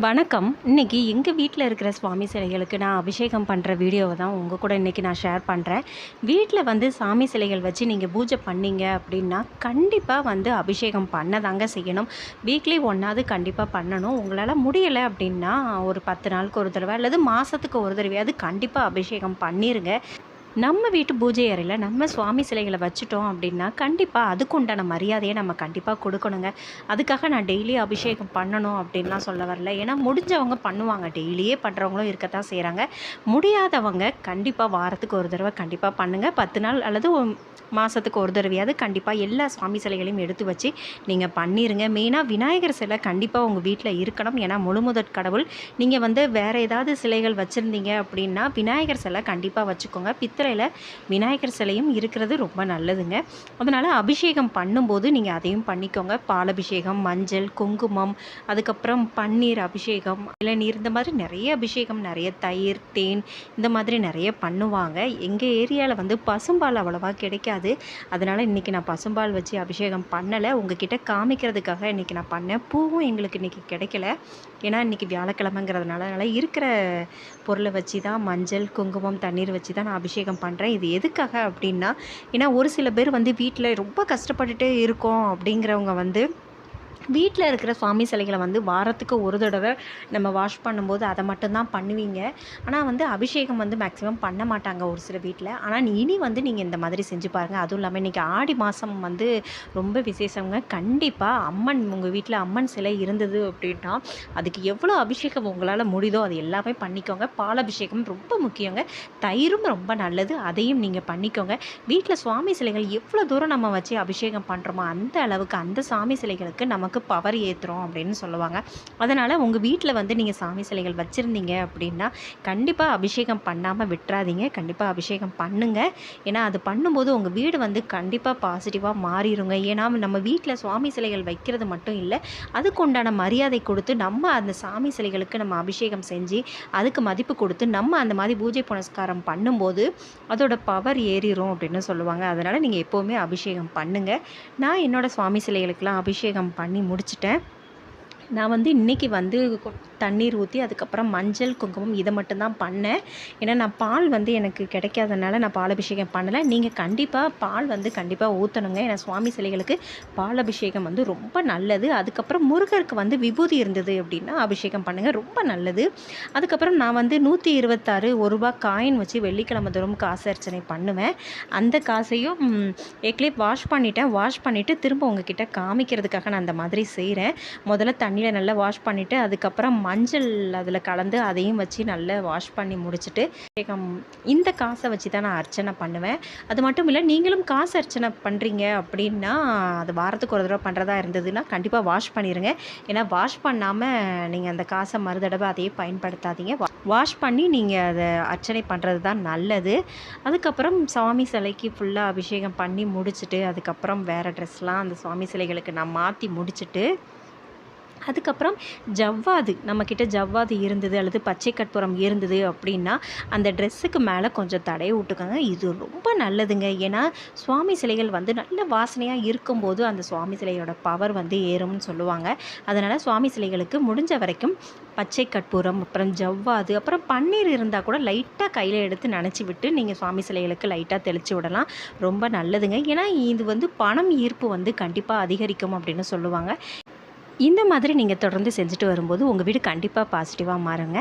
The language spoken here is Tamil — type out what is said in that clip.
வணக்கம். இன்னைக்கு எங்கள் வீட்டில் இருக்கிற சுவாமி சிலைகளுக்கு நான் அபிஷேகம் பண்ணுற வீடியோவை தான் உங்கள் கூட இன்றைக்கி நான் ஷேர் பண்ணுறேன் வீட்டில் வந்து சாமி சிலைகள் வச்சு நீங்கள் பூஜை பண்ணீங்க அப்படின்னா கண்டிப்பாக வந்து அபிஷேகம் பண்ணதாங்க செய்யணும். வீக்லி ஒன்றாவது கண்டிப்பாக பண்ணணும். உங்களால் முடியலை அப்படின்னா ஒரு பத்து நாளுக்கு ஒரு தடவை அல்லது மாதத்துக்கு ஒரு தடவையாவது கண்டிப்பாக அபிஷேகம் பண்ணிடுங்க நம்ம வீட்டு பூஜை அறையில் நம்ம சுவாமி சிலைகளை வச்சுட்டோம் அப்படின்னா கண்டிப்பாக அதுக்கு உண்டான மரியாதையை நம்ம கண்டிப்பாக கொடுக்கணுங்க. அதுக்காக நான் டெய்லி அபிஷேகம் பண்ணணும் அப்படின்லாம் சொல்ல வரல. ஏன்னா முடிஞ்சவங்க பண்ணுவாங்க. டெய்லியே பண்ணுறவங்களும் இருக்கத்தான் செய்கிறாங்க முடியாதவங்க கண்டிப்பாக வாரத்துக்கு ஒரு தடவை கண்டிப்பாக பண்ணுங்கள் பத்து நாள் அல்லது மாதத்துக்கு ஒரு தடவையாவது கண்டிப்பாக எல்லா சுவாமி சிலைகளையும் எடுத்து வச்சு நீங்கள் பண்ணிடுங்க மெயினாக விநாயகர் சிலை கண்டிப்பாக உங்கள் வீட்டில் இருக்கணும். ஏன்னா முழுமுதற் கடவுள். நீங்கள் வந்து வேறு ஏதாவது சிலைகள் வச்சுருந்தீங்க அப்படின்னா விநாயகர் சிலை கண்டிப்பாக வச்சுக்கோங்க. பித்த சித்திரையில் விநாயகர் சிலையும் இருக்கிறது ரொம்ப நல்லதுங்க. அதனால் அபிஷேகம் பண்ணும்போது நீங்கள் அதையும் பண்ணிக்கோங்க. பாலபிஷேகம் மஞ்சள் குங்குமம் அதுக்கப்புறம் பன்னீர் அபிஷேகம் இளநீர் இந்த மாதிரி நிறைய அபிஷேகம் நிறைய தயிர் தேன் இந்த மாதிரி நிறைய பண்ணுவாங்க. எங்கள் ஏரியாவில் வந்து பசும்பால் அவ்வளோவா கிடைக்காது. அதனால் இன்றைக்கி நான் பசும்பால் வச்சு அபிஷேகம் பண்ணலை. உங்ககிட்ட காமிக்கிறதுக்காக இன்றைக்கி நான் பண்ணேன் பூவும் எங்களுக்கு இன்றைக்கி கிடைக்கல. ஏன்னா இன்றைக்கி வியாழக்கிழமைங்கிறதுனால அதனால் இருக்கிற பொருளை வச்சு தான் மஞ்சள் குங்குமம் தண்ணீர் வச்சு தான் நான் அபிஷேகம் பண்ணுறேன் இது எதுக்காக அப்படின்னா ஏன்னா ஒரு சில பேர் வந்து வீட்டில் ரொம்ப கஷ்டப்பட்டுட்டே இருக்கோம் அப்படிங்கிறவங்க வந்து வீட்டில் இருக்கிற சுவாமி சிலைகளை வந்து வாரத்துக்கு ஒரு தடவை நம்ம வாஷ் பண்ணும்போது அதை மட்டும்தான் பண்ணுவீங்க. ஆனால் வந்து அபிஷேகம் வந்து மேக்ஸிமம் பண்ண மாட்டாங்க ஒரு சில வீட்டில் ஆனால் இனி வந்து நீங்கள் இந்த மாதிரி செஞ்சு பாருங்கள் அதுவும் இல்லாமல் இன்றைக்கி ஆடி மாதம் வந்து ரொம்ப விசேஷங்க. கண்டிப்பாக அம்மன் உங்கள் வீட்டில் அம்மன் சிலை இருந்தது அப்படின்னா அதுக்கு எவ்வளோ அபிஷேகம் உங்களால் முடியுதோ அது எல்லாமே பண்ணிக்கோங்க. பாலாபிஷேகம் ரொம்ப முக்கியங்க. தயிரும் ரொம்ப நல்லது. அதையும் நீங்கள் பண்ணிக்கோங்க. வீட்டில் சுவாமி சிலைகள் எவ்வளோ தூரம் நம்ம வச்சு அபிஷேகம் பண்ணுறோமோ அந்த அளவுக்கு அந்த சாமி சிலைகளுக்கு நமக்கு பவர் ஏற்றுறோம் அப்படின்னு சொல்லுவாங்க. அதனால் உங்கள் வீட்டில் வந்து நீங்கள் சாமி சிலைகள் வச்சுருந்தீங்க அப்படின்னா கண்டிப்பாக அபிஷேகம் பண்ணாமல் விட்டுறாதீங்க. கண்டிப்பாக அபிஷேகம் பண்ணுங்கள் ஏன்னா அது பண்ணும்போது உங்கள் வீடு வந்து கண்டிப்பாக பாசிட்டிவாக மாறிடுங்க ஏன்னா நம்ம வீட்டில் சுவாமி சிலைகள் வைக்கிறது மட்டும் இல்லை அதுக்கு உண்டான மரியாதை கொடுத்து நம்ம அந்த சாமி சிலைகளுக்கு நம்ம அபிஷேகம் செஞ்சு அதுக்கு மதிப்பு கொடுத்து நம்ம அந்த மாதிரி பூஜை புனஸ்காரம் பண்ணும்போது அதோட பவர் ஏறிடும் அப்படின்னு சொல்லுவாங்க. அதனால் நீங்கள் எப்போவுமே அபிஷேகம் பண்ணுங்கள் நான் என்னோடய சுவாமி சிலைகளுக்கெல்லாம் அபிஷேகம் பண்ணி முடிச்சிட்டேன். நான் வந்து இன்றைக்கி வந்து தண்ணீர் ஊற்றி அதுக்கப்புறம் மஞ்சள் குங்குமம் இதை மட்டும்தான் பண்ணேன். ஏன்னா நான் பால் வந்து எனக்கு கிடைக்காதனால நான் பால் அபிஷேகம் பண்ணலை. நீங்கள் கண்டிப்பாக பால் வந்து கண்டிப்பாக ஊற்றணுங்க ஏன்னா சுவாமி சிலைகளுக்கு பால் அபிஷேகம் வந்து ரொம்ப நல்லது. அதுக்கப்புறம் முருகருக்கு வந்து விபூதி இருந்தது அப்படின்னா அபிஷேகம் பண்ணுங்கள் ரொம்ப நல்லது. அதுக்கப்புறம் நான் வந்து நூற்றி இருபத்தாறு ஒரு ரூபா காயின் வச்சு வெள்ளிக்கிழமை தோறும் காசு அர்ச்சனை பண்ணுவேன். அந்த காசையும் ஏற்கனவே வாஷ் பண்ணிட்டேன். வாஷ் பண்ணிவிட்டு திரும்ப உங்ககிட்ட காமிக்கிறதுக்காக நான் அந்த மாதிரி செய்கிறேன் முதல்ல தண்ணியில் நல்லா வாஷ் பண்ணிவிட்டு அதுக்கப்புறம் மஞ்சள் அதில் கலந்து அதையும் வச்சு நல்லா வாஷ் பண்ணி முடிச்சுட்டு இந்த காசை வச்சு தான் நான் அர்ச்சனை பண்ணுவேன். அது மட்டும் இல்லை நீங்களும் காசு அர்ச்சனை பண்ணுறீங்க அப்படின்னா அது வாரத்துக்கு ஒரு தடவை பண்ணுறதா இருந்ததுன்னா கண்டிப்பாக வாஷ் பண்ணிடுங்க ஏன்னா வாஷ் பண்ணாமல் நீங்கள் அந்த காசை மறுதடவை அதையே பயன்படுத்தாதீங்க. வாஷ் பண்ணி நீங்கள் அதை அர்ச்சனை பண்ணுறது தான் நல்லது. அதுக்கப்புறம் சுவாமி சிலைக்கு ஃபுல்லாக அபிஷேகம் பண்ணி முடிச்சுட்டு அதுக்கப்புறம் வேறு ட்ரெஸ்லாம் அந்த சுவாமி சிலைகளுக்கு நான் மாற்றி முடிச்சுட்டு அதுக்கப்புறம் ஜவ்வாது நம்மக்கிட்ட ஜவ்வாது இருந்தது அல்லது பச்சை கற்பூரம் இருந்தது அப்படின்னா அந்த ட்ரெஸ்ஸுக்கு மேலே கொஞ்சம் தடையை விட்டுக்கோங்க இது ரொம்ப நல்லதுங்க. ஏன்னா சுவாமி சிலைகள் வந்து நல்ல வாசனையாக இருக்கும்போது அந்த சுவாமி சிலையோட பவர் வந்து ஏறும்னு சொல்லுவாங்க. அதனால் சுவாமி சிலைகளுக்கு முடிஞ்ச வரைக்கும் பச்சை கற்பூரம் அப்புறம் ஜவ்வாது அப்புறம் பன்னீர் இருந்தால் கூட லைட்டாக கையில் எடுத்து நினச்சி விட்டு நீங்கள் சுவாமி சிலைகளுக்கு லைட்டாக தெளித்து விடலாம். ரொம்ப நல்லதுங்க. ஏன்னா இது வந்து பணம் ஈர்ப்பு வந்து கண்டிப்பாக அதிகரிக்கும் அப்படின்னு சொல்லுவாங்க. இந்த மாதிரி நீங்கள் தொடர்ந்து செஞ்சுட்டு வரும்போது உங்கள் வீடு கண்டிப்பாக பாசிட்டிவாக மாறுங்க.